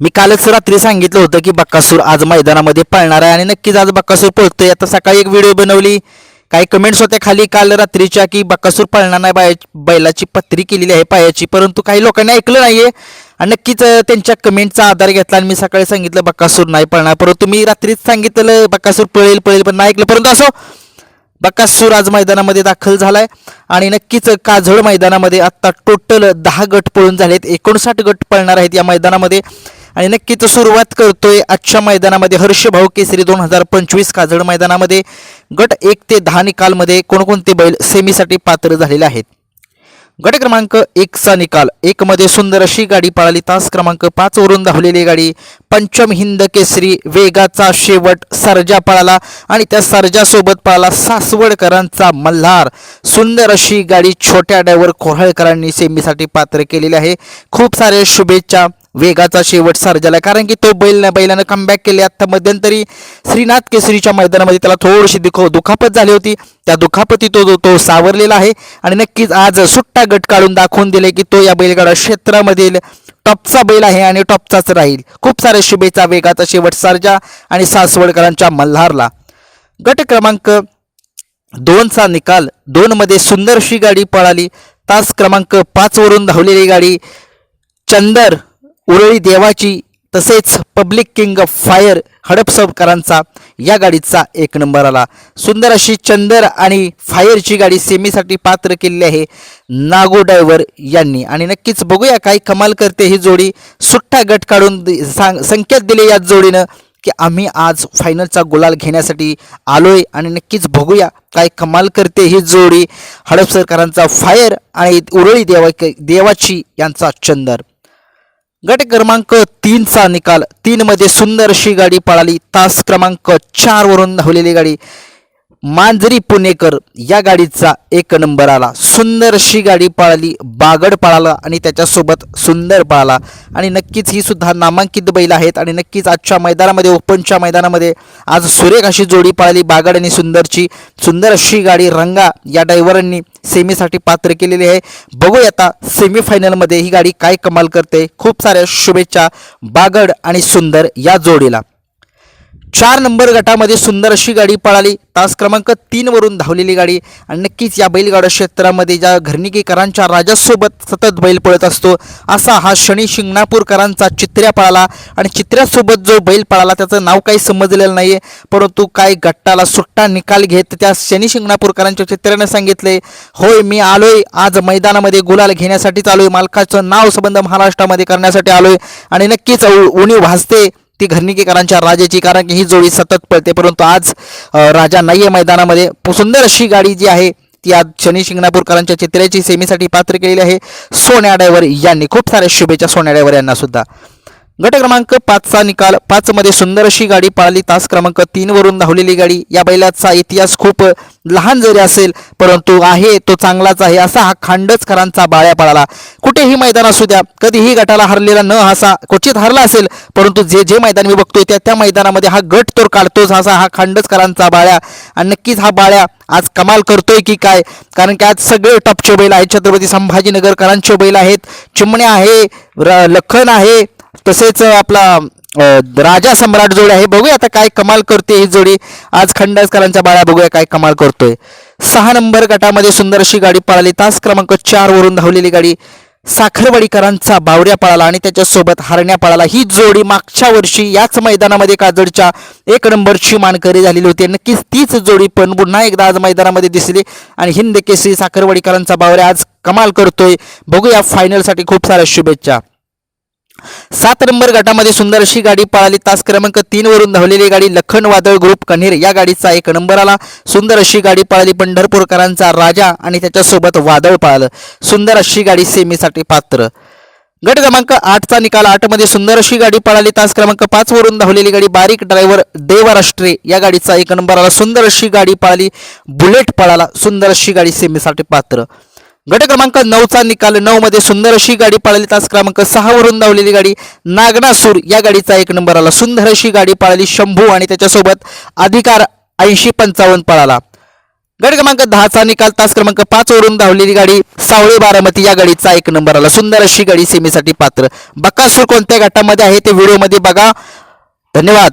मी कालच रात्री सांगितलं होतं की बक्कासूर आज मैदानामध्ये पळणार आहे आणि नक्कीच आज बक्कासूर पळतोय. आता सकाळी एक व्हिडिओ बनवली. काही कमेंट्स होत्या खाली काल रात्रीच्या की बक्कासूर पळणार नाही बाय बैलाची पत्री केलेली आहे पायाची परंतु काही लोकांनी ऐकलं नाहीये. आणि नक्कीच त्यांच्या कमेंटचा आधार घेतला आणि मी सकाळी सांगितलं बक्कासूर नाही पळणार. परंतु मी रात्रीच सांगितलं बक्कासूर पळेल पळेल पण नाही ऐकलं. परंतु असो बक्कासूर आज मैदानामध्ये दाखल झालाय. आणि नक्कीच काजळ मैदानामध्ये आत्ता टोटल दहा गट पळून झालेत. एकोणसाठ गट पळणार आहेत या मैदानामध्ये. आणि नक्कीच सुरुवात करतोय आजच्या मैदानामध्ये. हर्षभाऊ केसरी दोन हजार पंचवीस काजळ मैदानामध्ये. गट एक ते दहा निकालमध्ये कोणकोणते बैल सेमीसाठी पात्र झालेले आहेत? गट क्रमांक एकचा निकाल. एकमध्ये सुंदर अशी गाडी पळाली. तास क्रमांक पाच वरून धावलेली गाडी. पंचम हिंद केसरी वेगाचा शेवट सरजा पळाला आणि त्या सरजासोबत पळाला सासवडकरांचा मल्हार. सुंदर अशी गाडी छोट्या ड्रायव्हर कोऱ्हाळकरांनी सेमीसाठी पात्र केलेली आहे. खूप साऱ्या शुभेच्छा वेगाचा शेवट सर्जाला. कारण की तो बैल बैलानं कमबॅक केले. आता मध्यंतरी श्रीनाथ केसरीच्या मैदानामध्ये त्याला थोडीशी दुख दुखापत झाली होती. त्या दुखापती तो तो सावरलेला आहे. आणि नक्कीच आज सुट्टा गट काढून दाखवून दिले की तो या बैलगाडा क्षेत्रामधील टॉपचा बैल आहे आणि टॉपचाच राहील. खूप साऱ्या शुभेच्छा वेगाचा शेवट सर्जा आणि सासवडकरांच्या मल्हारला. गट क्रमांक दोनचा निकाल. दोनमध्ये सुंदरशी गाडी पळाली. तास क्रमांक पाचवरून धावलेली गाडी चंदर उरळी देवाची तसेच पब्लिक किंग ऑफ फायर हडपसबकरांचा या गाडीचा एक नंबर आला. सुंदर अशी चंदर आणि फायरची गाडी सेमीसाठी पात्र केलेली आहे नागो डायव्हर यांनी. आणि नक्कीच बघूया काय कमाल करते ही जोडी. सुट्टा गट काढून सांग संकेत दिले या जोडीनं की आम्ही आज फायनलचा गुलाल घेण्यासाठी आलोय. आणि नक्कीच बघूया काय कमाल करते ही जोडी हडपसरकरांचा फायर आणि उरळी देवा देवाची यांचा चंदर. गट क्रमांक तीनचा निकाल. तीनमध्ये सुंदर अशी गाडी पळाली. तास क्रमांक चारवरून धावलेली गाडी. मांजरी पुणेकर या गाडीचा एक नंबर आला. सुंदर अशी गाडी पळाली बागड पळाला आणि त्याच्यासोबत सुंदर पळाला. आणि नक्कीच ही सुद्धा नामांकित बैल आहेत आणि नक्कीच आजच्या मैदानामध्ये ओपनच्या मैदानामध्ये आज सुरेख अशी जोडी पळाली बागड आणि सुंदरची. सुंदर अशी गाडी रंगा या ड्रायव्हरांनी सेमीसाठी पात्र केलेली आहे. बघूया आता सेमीफायनलमध्ये ही गाडी काय कमाल करते. खूप साऱ्या शुभेच्छा बागड आणि सुंदर या जोडीला. चार नंबर गटामध्ये सुंदर अशी गाडी पळाली. तास क्रमांक तीन वरून धावलेली गाडी. आणि नक्कीच या बैलगाडा क्षेत्रामध्ये ज्या घरणिकेकरांच्या राजासोबत सतत बैल पळत असतो असा हा शनी शिंगणापूरकरांचा चित्र्या पळाला. आणि चित्र्यासोबत जो बैल पळाला त्याचं नाव काही समजलेलं नाही आहे परंतु काय गट्टाला सुट्टा निकाल घेत त्या शनी शिंगणापूरकरांच्या चित्र्यानं सांगितले होय मी आलोय. आज मैदानामध्ये गुलाल घेण्यासाठीच आलोय मालकाचं नाव संबंध महाराष्ट्रामध्ये करण्यासाठी आलोय. आणि नक्कीच उ- उणीव भासते. ती घरणिकेकरांच्या राजाची कारण की ही जोडी सतत पळते. परंतु आज राजा नाही आहे मैदानामध्ये. सुंदर अशी गाडी जी आहे ती आज शनी शिंगणापूरकरांच्या चित्र्याची सेमीसाठी पात्र केलेली आहे. सोन्या डायवर यांनी. खूप साऱ्या शुभेच्छा सोन्या डायवर यांना सुद्धा. गट क्रमांक पाचचा निकाल. पाचमध्ये सुंदर अशी गाडी पळाली. तास क्रमांक तीन वरून धावलेली गाडी. या बैलाचा इतिहास खूप लहान जरी असेल परंतु आहे तो चांगलाच आहे. असा हा खांडचकरांचा बाळ्या पळाला. कुठेही मैदान असू द्या कधीही गटाला हरलेला न असा क्वचित हरला असेल परंतु जे जे मैदान मी बघतोय त्या त्या मैदानामध्ये हा गट तर काढतोच. असा हा खांडचकरांचा बाळ्या. आणि नक्कीच हा बाळ्या आज कमाल करतोय की काय? कारण की आज सगळे टपचे बैल आहेत. छत्रपती संभाजीनगरकरांचे बैल आहेत. चिमण्या आहे र लखन आहे तसेच आपला राजा सम्राट जोडी आहे. बघूया आता काय कमाल करते ही जोडी. आज खंडासकरांच्या बाळा बघूया काय कमाल करतोय. सहा नंबर गटामध्ये सुंदर अशी गाडी पळाली. तास क्रमांक चार वरून धावलेली गाडी साखरवाडीकरांचा बावऱ्या पळाला आणि त्याच्यासोबत हरण्या पळाला. ही जोडी मागच्या वर्षी याच मैदानामध्ये काजडच्या एक नंबरची मानकरी झालेली होती. नक्कीच तीच जोडी पण पुन्हा एकदा आज मैदानामध्ये दिसली. आणि हिंद केसरी साखरवाडीकरांचा बावऱ्या आज कमाल करतोय. बघूया फायनलसाठी खूप साऱ्या शुभेच्छा. सात नंबर गटामध्ये सुंदर अशी गाडी पळाली. तास क्रमांक तीन वरून धावलेली गाडी लखन वादळ ग्रुप कन्हेर. या गाडीचा एक नंबर आला. सुंदर अशी गाडी पळाली. पंढरपूरकरांचा राजा आणि त्याच्यासोबत वादळ पळालं. सुंदर अशी गाडी सेमीसाठी पात्र. गट क्रमांक आठचा निकाल. आठमध्ये सुंदर अशी गाडी पळाली. तास क्रमांक पाच वरून धावलेली गाडी बारीक ड्रायव्हर देवराष्ट्रे. या गाडीचा एक नंबर आला. सुंदर अशी गाडी पळाली. बुलेट पळाला. सुंदर अशी गाडी सेमीसाठी पात्र. गट क्रमांक नऊचा निकाल नऊ मध्ये सुंदर अशी गाडी पाळली. तास क्रमांक सहा वरून धावलेली गाडी नागनासूर. या गाडीचा एक नंबर आला. सुंदर अशी गाडी पाळली शंभू आणि त्याच्यासोबत अधिकार ऐंशी पंचावन्न पळाला. गट क्रमांक दहाचा निकाल तास क्रमांक पाच वरून धावलेली गाडी सावळे बारामती या गाडीचा एक नंबर आला. सुंदर अशी गाडी सेमीसाठी पात्र. बक्कासूर कोणत्या गटामध्ये आहे ते व्हिडिओमध्ये बघा. धन्यवाद.